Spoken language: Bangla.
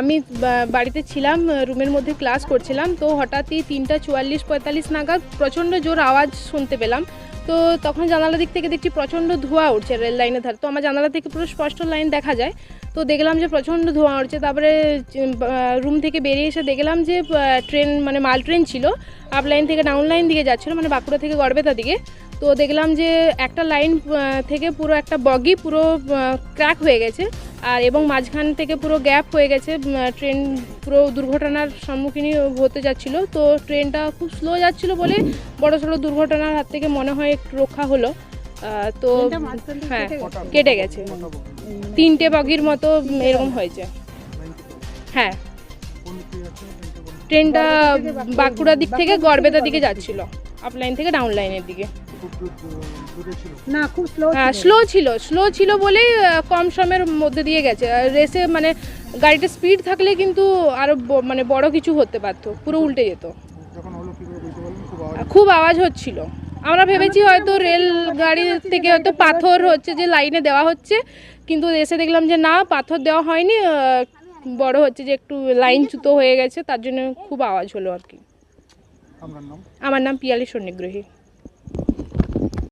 আমি বাড়িতে ছিলাম রুমের মধ্যে ক্লাস করছিলাম, তো হঠাৎই তিনটা চুয়াল্লিশ পঁয়তাল্লিশ নাগাদ প্রচণ্ড জোর আওয়াজ শুনতে পেলাম। তো তখন জানালা দিক থেকে দেখছি প্রচণ্ড ধোঁয়া উঠছে রেল লাইনের ধারে। তো আমার জানালা থেকে পুরো স্পষ্ট লাইন দেখা যায়। তো দেখলাম যে প্রচণ্ড ধোঁয়া উঠছে। তারপরে রুম থেকে বেরিয়ে এসে দেখলাম যে ট্রেন মানে মাল ট্রেন ছিল। আপ লাইন থেকে ডাউন লাইন দিকে যাচ্ছিল মানে বাঁকুড়া থেকে গড়বেতা দিকে। তো দেখলাম যে একটা লাইন থেকে পুরো একটা বগি পুরো ক্র্যাক হয়ে গেছে। আর এবং মাঝখান থেকে পুরো গ্যাপ হয়ে গেছে ট্রেন পুরো দুর্ঘটনার সম্মুখীনই হতে যাচ্ছিল। তো ট্রেনটা খুব স্লো যাচ্ছিল বলে বড় সড়ো দুর্ঘটনার হাত থেকে মনে হয় একটু রক্ষা হলো। তো হ্যাঁ কেটে গেছে। তিনটে বগির মতো এরকম হয়েছে। হ্যাঁ। ট্রেনটা বাঁকুড়ার দিক থেকে গড়বেতার দিকে যাচ্ছিল। আপ লাইন থেকে ডাউন লাইনের দিকে। না খুব স্লো হ্যাঁ স্লো ছিল স্লো ছিল বলেই কম সময়ের মধ্যে দিয়ে গেছে। রেসে মানে গাড়িটা স্পিড থাকলে কিন্তু আরও ব- মানে বড় কিছু হতে পারতো পুরো উল্টে যেত। খুব আওয়াজ হচ্ছিল। আমরা ভেবেছি হয়তো রেল গাড়ি থেকে হয়তো পাথর হচ্ছে যে লাইনে দেওয়া হচ্ছে কিন্তু এসে দেখলাম যে না পাথর দেওয়া হয়নি বড় হচ্ছে যে একটু লাইন চুতো হয়ে গেছে তার জন্য খুব আওয়াজ হলো আর কি। আমার নাম? পিয়ালি সন্নিগ্রহী